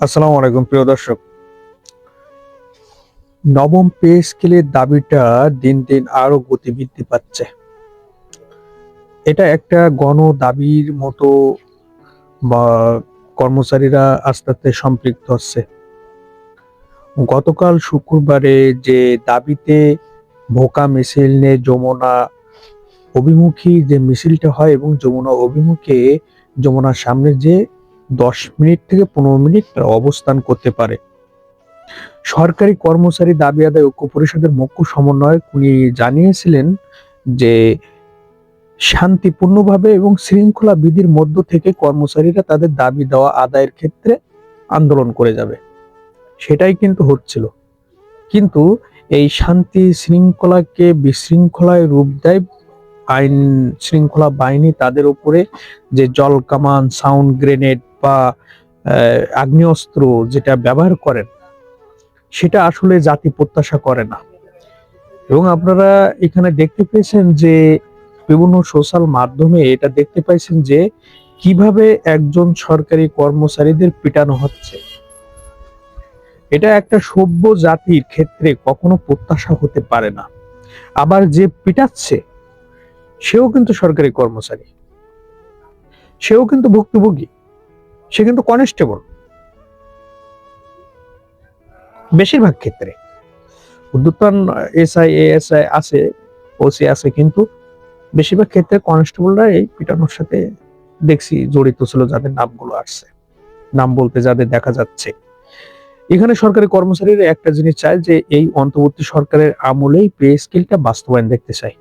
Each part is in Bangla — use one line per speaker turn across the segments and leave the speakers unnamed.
আসসালামু আলাইকুম, প্রিয় দর্শক। নবম পে স্কেলের দাবিটা দিন দিন আরও গতি বৃদ্ধি পাচ্ছে। এটা একটা গণ দাবির মতো বা কর্মচারীরা আস্তে আস্তে সম্পৃক্ত হচ্ছে। গতকাল শুক্রবারে যে দাবিতে ভোকা মিছিল নিয়ে যমুনা অভিমুখী যে মিছিলটা হয় এবং যমুনা অভিমুখে যমুনার সামনে যে দশ মিনিট থেকে পনেরো মিনিট তারা অবস্থান করতে পারে। সরকারি কর্মচারী দাবি আদায় ঐক্য পরিষদের মুখ্য সমন্বয়ক উনি জানিয়েছিলেন যে, শান্তিপূর্ণভাবে এবং শৃঙ্খলা বিধির মধ্য থেকে কর্মচারীরা তাদের দাবি দেওয়া আদায়ের ক্ষেত্রে আন্দোলন করে যাবে। সেটাই কিন্তু হচ্ছিল। কিন্তু এই শান্তি শৃঙ্খলাকে বিশৃঙ্খলায় রূপ দেয়, আইন শৃঙ্খলা বাহিনী তাদের উপরে যে জল, কামান, সাউন্ড, গ্রেনেড বা আগ্নেয়াস্ত্র যেটা ব্যবহার করেন, সেটা আসলে জাতি প্রত্যাশা করে না। এবং আপনারা এখানে দেখতে পেয়েছেন যে, বিভিন্ন সোশ্যাল মাধ্যমে এটা দেখতে পাইছেন যে, কীভাবে একজন সরকারি কর্মচারীদের পিটানো হচ্ছে। এটা একটা সভ্য জাতির ক্ষেত্রে কখনো প্রত্যাশা হতে পারে না। আবার যে পিটাচ্ছে, সেও কিন্তু সরকারি কর্মচারী। সেও কিন্তু ভুক্তভোগী। সে কিন্তু কনস্টেবল বেশিরভাগ ক্ষেত্রে। উদ্যোতন এসআই, এএসআই আছে, ওসি আছে, কিন্তু বেশিরভাগ ক্ষেত্রে কনস্টেবলরা এই পিটানোর সাথে দেখছি জড়িত ছিল, যাদের নামগুলো আসছে। নাম বলতে যাদের দেখা যাচ্ছে। এখানে সরকারি কর্মচারীরা একটা জিনিস চায় যে, এই অন্তর্বর্তী সরকারের আমলেই পে স্কেলটা বাস্তবায়ন দেখতে চায়।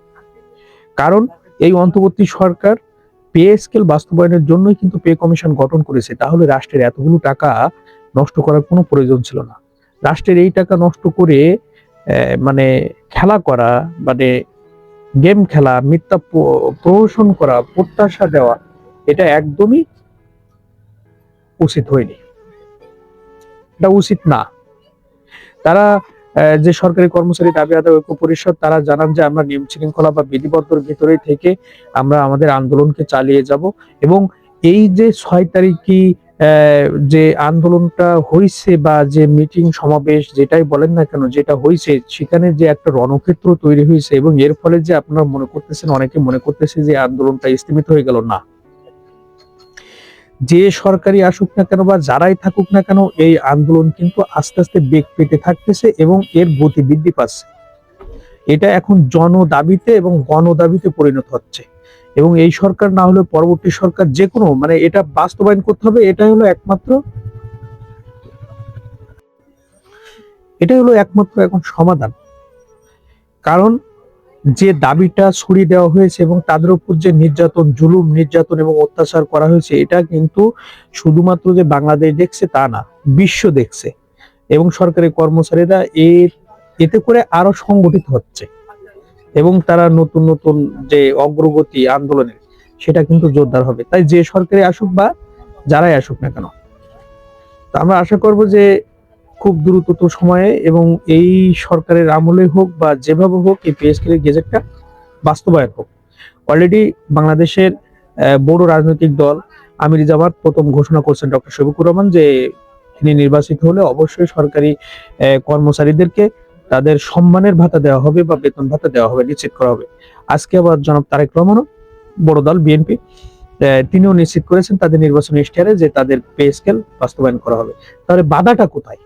কারণ এই অন্তর্বর্তী সরকার পে স্কেল বাস্তবায়নের জন্যই কিন্তু পে কমিশন গঠন করেছে। তাহলে রাষ্ট্রের এতগুলো টাকা নষ্ট করার কোনো প্রয়োজন ছিল না। রাষ্ট্রের এই টাকা নষ্ট করে মানে খেলা করা মানে গেম খেলা, মিথ্যা প্রহসন করা, প্রত্যাশা দেওয়া, এটা একদমই উচিত হয়নি। এটা উচিত না। তারা যে সরকারি কর্মচারী দাবি আদায় ঐক্য পরিষদ, তারা জানান যে আমরা নিয়ম শৃঙ্খলা বা বিধিবদ্ধর ভিতরেই থেকে আমরা আমাদের আন্দোলনকে চালিয়ে যাব এবং এই যে ছয় তারিখই যে আন্দোলনটা হয়েছে বা যে মিটিং সমাবেশ যেটাই বলেন না কেন, যেটা হয়েছে সেখানে যে একটা রণক্ষেত্র তৈরি হয়েছে এবং এর ফলে যে আপনারা মনে করতেছেন, অনেকে মনে করতেছে যে আন্দোলনটা স্থিমিত হয়ে গেল, না। যে সরকারি আসুক না কেন বা যারাই থাকুক না কেন এই আন্দোলন কিন্তু আস্তে আস্তে বেগ পেতে থাকতেছে এবং এর গতি বৃদ্ধি পাচ্ছে। এটা এখন জন দাবিতে এবং গণ দাবিতে পরিণত হচ্ছে। এবং এই সরকার না হলে পরবর্তী সরকার যে কোনো মানে এটা বাস্তবায়ন করতে হবে, এটাই হলো একমাত্র এটাই হলো একমাত্র এখন সমাধান। কারণ যে দাবিটা ছড়িয়ে দেওয়া হয়েছে এবং তাদের উপর যে নির্যাতন, জুলুম, নির্যাতন এবং অত্যাচার করা হয়েছে, এটা কিন্তু শুধুমাত্র যে বাংলাদেশ দেখছে তা না, বিশ্ব দেখছে। এবং সরকারি কর্মচারীরা এ, এতে করে আরও সংগঠিত হচ্ছে। এবং তারা নতুন নতুন যে অগ্রগতি আন্দোলনের, সেটা কিন্তু জোরদার হবে। তাই যে সরকারি আসুক বা যারাই আসুক না কেন, তো আমরা আশা করব যে খুব দ্রুতত সময়ে এবং এই সরকারের আমলে হোক বা যেভাবে হোক এই পিএসকের গেজেটটা বাস্তবায়ন হোক। অলরেডি বাংলাদেশের বড় রাজনৈতিক দল আমির জামাত প্রথম ঘোষণা করছেন ডক্টর শফিকুর রহমান যে তিনি নির্বাচিত হলে অবশ্যই সরকারি কর্মচারীদেরকে তাদের সম্মানের ভাতা দেওয়া হবে বা বেতন ভাতা দেওয়া হবে, নিশ্চিত করা হবে। আজকে আবার জনাব তারেক রহমানও, বড় দল বিএনপি তিনিও নিশ্চিত করেছেন তাদের নির্বাচনী ইশতেহারে যে তাদের পে স্কেল বাস্তবায়ন করা হবে। তাহলে বাধাটা কোথায়?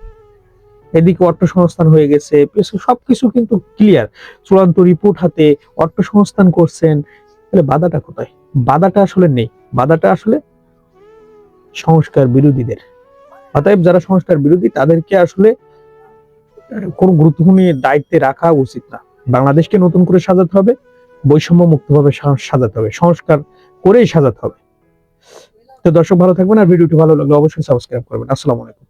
এদিকে অর্থ সংস্থান হয়ে গেছে সবকিছু কিন্তু ক্লিয়ার চূড়ান্ত রিপোর্ট হাতে অর্থ সংস্থান করছেন, তাহলে বাধাটা কোথায়? বাধাটা আসলে নেই। বাধাটা আসলে সংস্কার বিরোধীদের। অতএব যারা সংস্কার বিরোধী, তাদেরকে আসলে কোনো গুরুত্বপূর্ণ দায়িত্বে রাখা উচিত না। বাংলাদেশকে নতুন করে সাজাতে হবে বৈষম্য মুক্তভাবে সা- সাজাতে হবে, সংস্কার করেই সাজাতে হবে। তো দর্শক ভালো থাকবেন, আর ভিডিওটি ভালো লাগলে অবশ্যই সাবস্ক্রাইব করবেন। আসসালামু আলাইকুম।